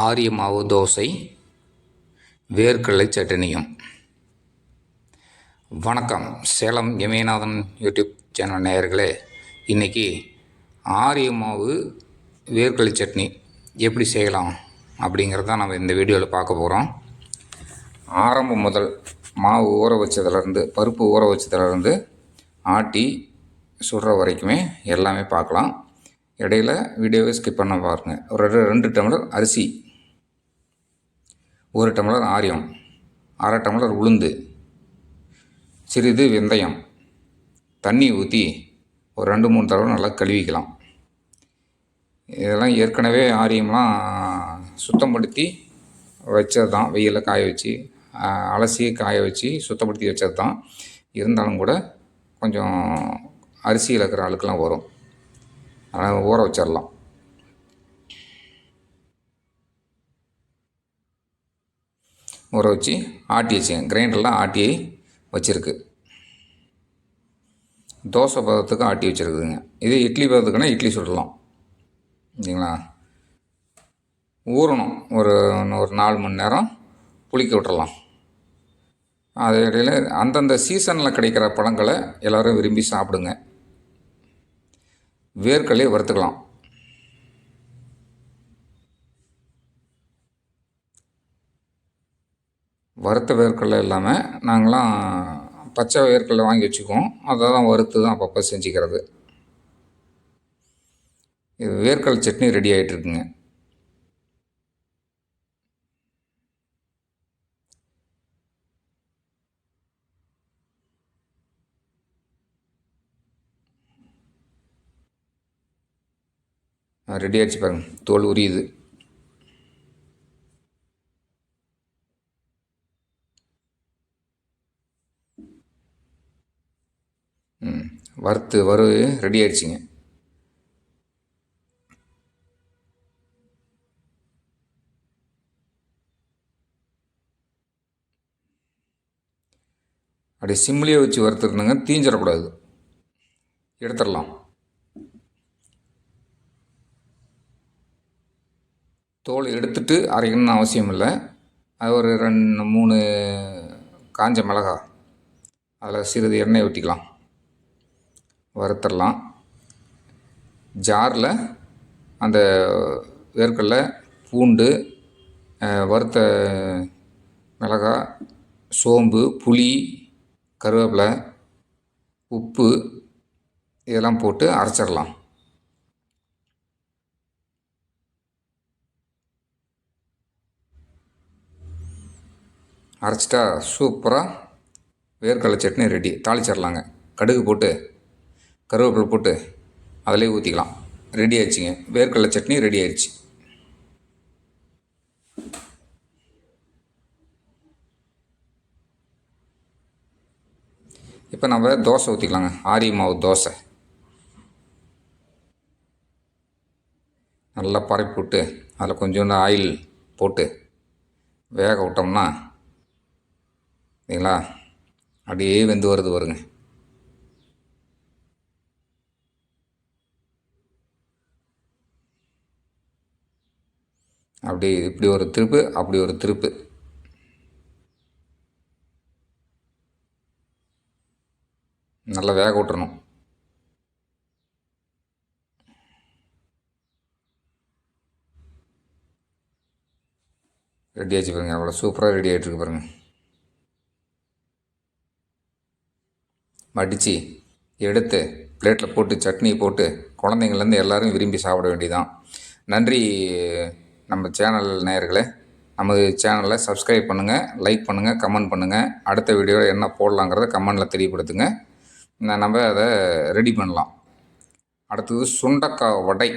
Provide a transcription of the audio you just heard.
ஆரிய மாவு தோசை வேர்க்கடலை சட்னியும். வணக்கம். சேலம் இமயநாதன் யூடியூப் சேனல் நேயர்களே இன்றைக்கி ஆரிய மாவு வேர்க்கடலை சட்னி எப்படி செய்யலாம் அப்படிங்கிறத நம்ம இந்த வீடியோவில் பார்க்க போகிறோம் ஆரம்பம் முதல் மாவு ஊற வச்சதுலேருந்து பருப்பு ஊற வச்சதுலேருந்து ஆட்டி சுடுற வரைக்குமே எல்லாமே பார்க்கலாம். இடையில வீடியோவை ஸ்கிப் பண்ண பாருங்கள் ஒரு ரெண்டு- ரெண்டு டம்ளர் அரிசி ஒரு டம்ளர் ஆரியம் அரை டம்ளர் உளுந்து சிறிது வெந்தயம் தண்ணி ஊற்றி ஒரு ரெண்டு மூணு தடவை நல்லா கழுவிக்கலாம். இதெல்லாம் ஏற்கனவே ஆரியம்லாம் சுத்தப்படுத்தி வச்சது தான் வெயிலில் காய வச்சு அலசி காய வச்சு சுத்தப்படுத்தி வச்சது தான் இருந்தாலும் கூட கொஞ்சம் அரிசியில் இருக்கிற ஆளுக்கெல்லாம் வரும். அதனால் ஊற வச்சிடலாம் ஊற வச்சு ஆட்டி வச்சுங்க கிரைண்டரில் ஆட்டி வச்சுருக்கு. தோசை பதத்துக்கு ஆட்டி வச்சுருக்குதுங்க. இது இட்லி பதத்துக்குன்னா இட்லி சுடலாம். சரிங்களா? ஊறணும். ஒரு ஒரு நாலு மணி நேரம் புளிக்க விட்டுறலாம் அது இடையில அந்தந்த சீசனில் கிடைக்கிற பழங்களை எல்லோரும் விரும்பி சாப்பிடுங்க. வேர்க்கடலையை வறுத்துக்கலாம். வறுத்த வேர்க்கடலை இல்லாமல் நாங்களாம் பச்சை வேர்க்கடலை வாங்கி வச்சுக்குவோம். அதை தான் வறுத்து தான் அப்பப்போ செஞ்சுக்கிறது. இது வேர்க்கடலை சட்னி ரெடி ஆகிட்டுருக்குங்க ரெடி ஆகிடுச்சு பாருங்க. தோல் உரியுது. ம் வறுத்து வறு ரெடி ஆயிடுச்சுங்க. அப்படியே சிம்லேயே வச்சு வறுத்துருந்தங்க தீஞ்சிடக்கூடாது. எடுத்துடலாம். தோல் எடுத்துட்டு அரைக்கணும்னு அவசியம் இல்லை. அது ஒரு ரெண்டு மூணு காஞ்ச மிளகா. அதில் சிறிது எண்ணெய் ஊற்றிக்கலாம் வறுத்தரலாம். ஜாரில் அந்த வேர்க்கடலை பூண்டு வறுத்த மிளகாய் சோம்பு புளி கருவேப்பிலை உப்பு இதெல்லாம் போட்டு அரைச்சிடலாம் அரைச்சிட்டா சூப்பராக வேர்க்கடலை சட்னி ரெடி தாளிச்சிடலாங்க கடுகு போட்டு கருவேப்பிலை போட்டு அதிலே ஊற்றிக்கலாம் ரெடி ஆயிடுச்சுங்க. வேர்க்கடலை சட்னி ரெடி ஆயிடுச்சு. இப்போ நம்ம தோசை ஊற்றிக்கலாங்க ஆரிய மாவு தோசை. நல்லா பரப்பி விட்டு அதில் கொஞ்சோண்டு ஆயில் போட்டு வேக விட்டோம்னா சரிங்களா அப்படியே வெந்து வருது வருங்க அப்படி இப்படி ஒரு திருப்பு அப்படி ஒரு திருப்பு. நல்லா வேக விட்டுறணும். ரெடி ஆச்சு பாருங்க. அவ்வளோ சூப்பராக ரெடி ஆகிட்டு இருக்கு மடித்து எடுத்து பிளேட்டில் போட்டு சட்னி போட்டு குழந்தைங்கள்லேருந்து எல்லாரும் விரும்பி சாப்பிட வேண்டியதான் நன்றி நம்ம சேனல் நேயர்களே. நமது சேனலை சப்ஸ்கிரைப் பண்ணுங்கள் லைக் பண்ணுங்கள் கமெண்ட் பண்ணுங்கள் அடுத்த வீடியோவில் என்ன போடலாங்கிறத கமெண்டில் தெரியப்படுத்துங்க. நான் நம்ம அதை ரெடி பண்ணலாம். அடுத்தது சுண்டக்காய் வடை.